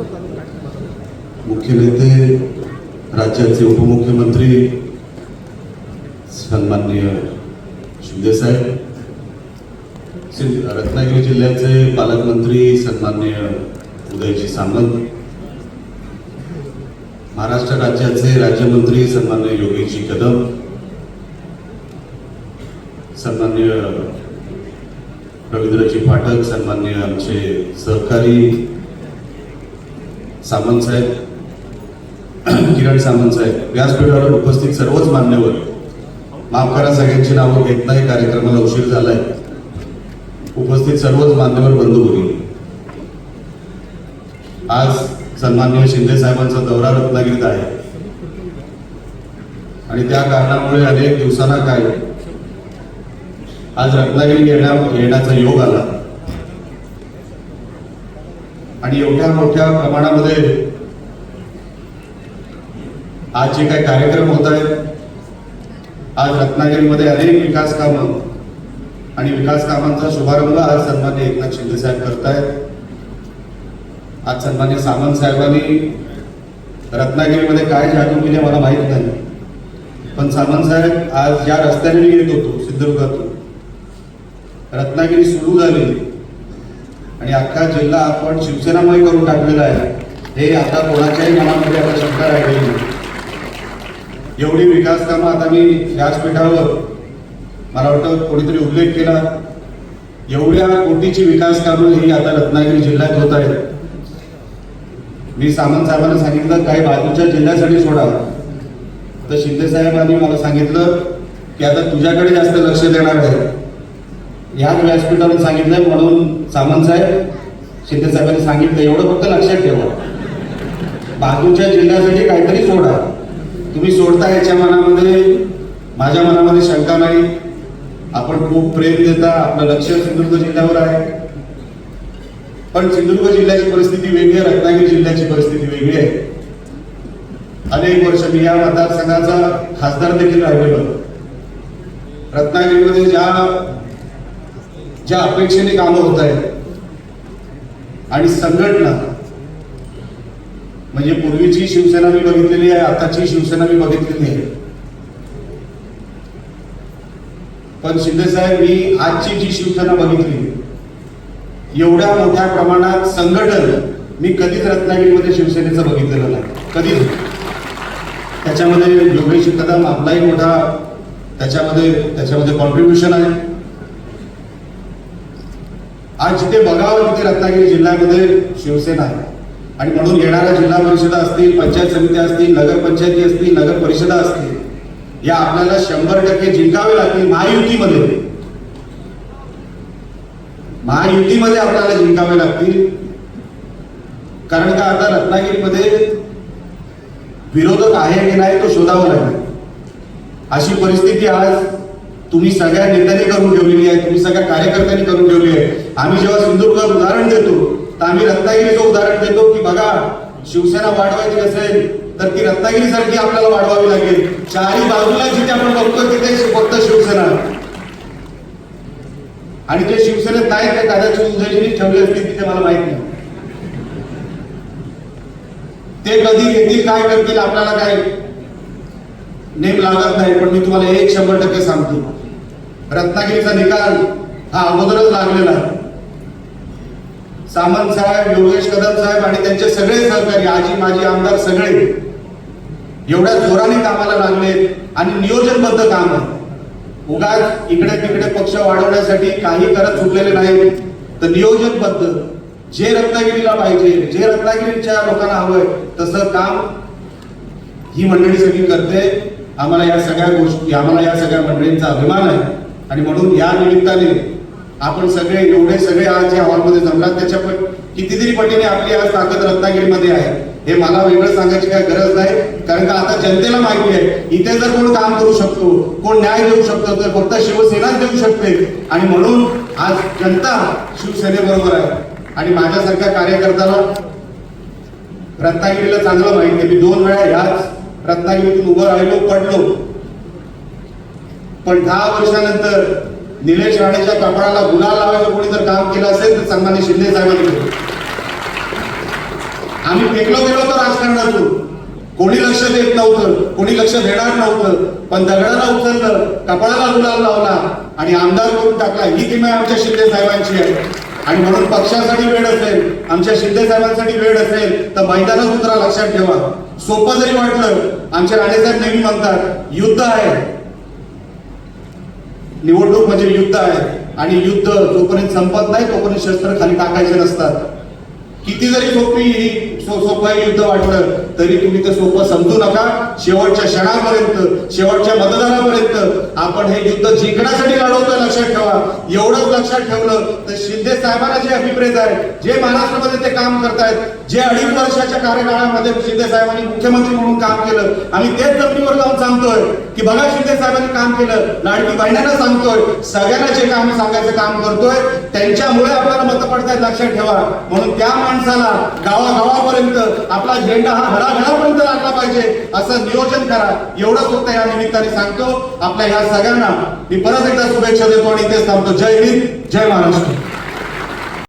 मुख्य नेते राज्याचे उपमुख्यमंत्री सन्माननीय शिंदेसाहेब रत्नागिरी जिल्ह्याचे पालकमंत्री सन्माननीय उदयजी सामंत महाराष्ट्र राज्याचे राज्यमंत्री सन्माननीय योगीजी कदम सन्माननीय रवींद्रजी पाठक सन्माननीय आमचे सहकारी सामंत साहेब किरण सामंत साहेब व्यासपीठावर उपस्थित सर्वच मान्यवर माफ करा सगळ्यांची नावं घेत नाही कार्यक्रमाला उशीर झालाय. उपस्थित सर्वच मान्यवर बंधू भगिनी आज सन्माननीय शिंदे साहेबांचा दौरा रत्नागिरीत आहे. आणि त्या कारणामुळे अनेक दिवसांना काय आज रत्नागिरी येण्या येण्याचा योग आला. आणि एवढ्या मोठ्या प्रमाणामध्ये आज जे काही कार्यक्रम होत आहेत आज रत्नागिरीमध्ये अनेक विकास कामं आणि विकास कामांचा शुभारंभ आज सन्मान्य एकनाथ शिंदे साहेब करतायत. आज सन्मान्य सामंत साहेबांनी रत्नागिरीमध्ये काय जाणून केली मला माहीत नाही. पण सामंत साहेब आज ज्या रस्त्याने मी येत होतो सिंधुदुर्गातून. रत्नागिरी सुरू झाली. आणि अख्खा जिल्हा आपण शिवसेनामय करून टाकलेला आहे. हे आता कोणाच्याही मनामध्ये आता शंका राहिलेली नाही. एवढी विकास कामं आता मी व्यासपीठावर मला वाटतं कोणीतरी उल्लेख केला. एवढ्या कोटीची विकास कामं ही आता रत्नागिरी जिल्ह्यात होत आहेत. मी सामंत साहेबांना सांगितलं काही बाजूच्या जिल्ह्यासाठी सोडा. तर शिंदे साहेबांनी मला सांगितलं की आता तुझ्याकडे जास्त लक्ष देणार आहे ह्याच व्यासपीठावर सांगितलंय म्हणून सामंतसाहेब शिंदे साहेबांनी सांगितलं एवढं फक्त लक्षात ठेवा. बाजूच्या जिल्ह्यासाठी काहीतरी सोडा. तुम्ही सोडता याच्या मनामध्ये माझ्या मनामध्ये शंका नाही. आपण खूप प्रेम देता आपलं लक्ष सिंधुदुर्ग जिल्ह्यावर आहे. पण सिंधुदुर्ग जिल्ह्याची परिस्थिती वेगळी आहे रत्नागिरी जिल्ह्याची परिस्थिती वेगळी आहे. अनेक वर्ष मी या मतदारसंघाचा खासदार देखील राहिलेलो रत्नागिरीमध्ये ज्या ज्या अपेक्षेने कामं होत आहेत. आणि संघटना म्हणजे पूर्वीची शिवसेना मी बघितलेली आहे आताची शिवसेना मी बघितलेली आहे पण शिंदे साहेब मी आजची जी शिवसेना बघितली एवढ्या मोठ्या प्रमाणात संघटन मी कधीच रत्नागिरीमध्ये शिवसेनेचं बघितलेलं नाही. कधीच. त्याच्यामध्ये योगेश कदम आपलाही मोठा त्याच्यामध्ये त्याच्यामध्ये कॉन्ट्रीब्युशन आहे. आज जिथे बघावं तिथे रत्नागिरी जिल्ह्यामध्ये शिवसेना आहे. आणि म्हणून येणाऱ्या जिल्हा परिषदा असतील पंचायत समित्या असतील नगरपंचायती असतील नगर परिषदा असतील या आपल्याला शंभर टक्के जिंकावे लागतील महायुतीमध्ये. महायुतीमध्ये आपल्याला जिंकावे लागतील. कारण का आता रत्नागिरीमध्ये विरोधक आहे की नाही तो शोधावा लागेल. अशी परिस्थिती आज तुम्ही सगळ्या नेत्यांनी करून ठेवलेली आहे तुम्ही सगळ्या कार्यकर्त्यांनी करून ठेवली आहे. आम्ही जेव्हा सिंधुदुर्गात उदाहरण देतो तर आम्ही रत्नागिरीचं उदाहरण देतो की बघा शिवसेना वाढवायची असेल तर ती रत्नागिरी सारखी आपल्याला वाढवावी लागेल. चारी बाजूला जिथे आपण बघतो तिथे फक्त शिवसेना. आणि जे शिवसेनेत नाही ते दादाची उदयजींनी ठेवले असतील तिथे मला माहीत नाही. ते कधी येतील काय करतील आपल्याला काय नेम लागत नाही पण मी तुम्हाला एक शंभर टक्के सांगतो. रत्नागिरीचा निकाल हा अगोदरच लागलेला आहे. सामंत साहेब योगेश कदम साहेब आणि त्यांचे सगळे सहकारी आजी माजी आमदार सगळे एवढ्या जोराने कामाला लागले आणि नियोजनबद्ध काम आहे. उगाच इकडे तिकडे पक्ष वाढवण्यासाठी काही करत सुटलेले नाही तर नियोजनबद्ध जे रत्नागिरीला पाहिजे जे रत्नागिरीच्या लोकांना हवंय तसं काम ही मंडळी सगळी करते. आम्हाला या सगळ्या गोष्टी आम्हाला या सगळ्या मंडळींचा अभिमान आहे. आणि म्हणून या निमित्ताने आपण सगळे एवढे सगळे आज या हॉलमध्ये जमलात. त्याच्या पण कितीतरी पटीने आपली आज ताकद रत्नागिरीमध्ये आहे. हे मला वेगळं सांगायची काय गरज नाही. कारण का आता जनतेला माहिती आहे इथे जर कोण काम करू शकतो कोण न्याय देऊ शकतो तर फक्त शिवसेनाच देऊ शकते. आणि म्हणून आज जनता शिवसेनेबरोबर आहे. आणि माझ्यासारख्या कार्यकर्त्याला रत्नागिरीला चांगलं माहिती आहे. मी दोन वेळा ह्याच रत्नागिरीतून उभं राहिलो पडलो. पण दहा वर्षानंतर निलेश राणेच्या कपडाला गुलाल लावायचं कोणी जर काम केलं असेल तर सन्मान्य शिंदे साहेबांनी आम्ही फेकलो गेलो तर राजकारणातून. कोणी लक्ष देत नव्हतं कोणी लक्ष देणार नव्हतं पण दगडाला उचललं कपाळाला गुलाल लावला आणि आमदार करून टाकला. ही किमया आमच्या शिंदे साहेबांची आहे. आणि म्हणून पक्षासाठी वेळ असेल आमच्या शिंदे साहेबांसाठी वेळ असेल तर मैदानात उतरा लक्षात ठेवा. सोपं जरी वाटलं आमचे राणेसाहेब नेहमी म्हणतात युद्ध आहे. निवडणूक म्हणजे युद्ध आहे. आणि युद्ध जोपर्यंत संपत नाही तोपर्यंत शस्त्र खाली टाकायचे नसतात. किती जरी सोपी ही सोपं युद्ध वाटलं तरी तुम्ही ते सोपं समजू नका. शेवटच्या क्षणापर्यंत शेवटच्या मतदानापर्यंत आपण हे युद्ध जिंकण्यासाठी लढवतो लक्षात ठेवा. एवढंच लक्षात ठेवलं तर शिंदे साहेबांना जे अभिप्रेत आहे जे महाराष्ट्रामध्ये ते काम करतायत जे अडीच वर्षाच्या कार्यकाळामध्ये शिंदे साहेबांनी मुख्यमंत्री म्हणून काम केलं आणि तेच जमिनीवर जाऊन सांगतोय की बघा शिंदे साहेबांनी काम केलं लाडकी बहिणीला सांगतोय सगळ्यांना जे काम सांगायचं काम करतोय त्यांच्यामुळे आपल्याला मत पडतायत लक्षात ठेवा. म्हणून त्या माणसाला गावागावापर्यंत आपला झेंडा हा घराघरापर्यंत लागला पाहिजे असं नियोजन करा. एवढंच फक्त या निमित्ताने सांगतो. आपल्या ह्या सगळ्यांना मी परत एकदा शुभेच्छा देतो आणि इथेच थांबतो. जय हिंद जय महाराष्ट्र.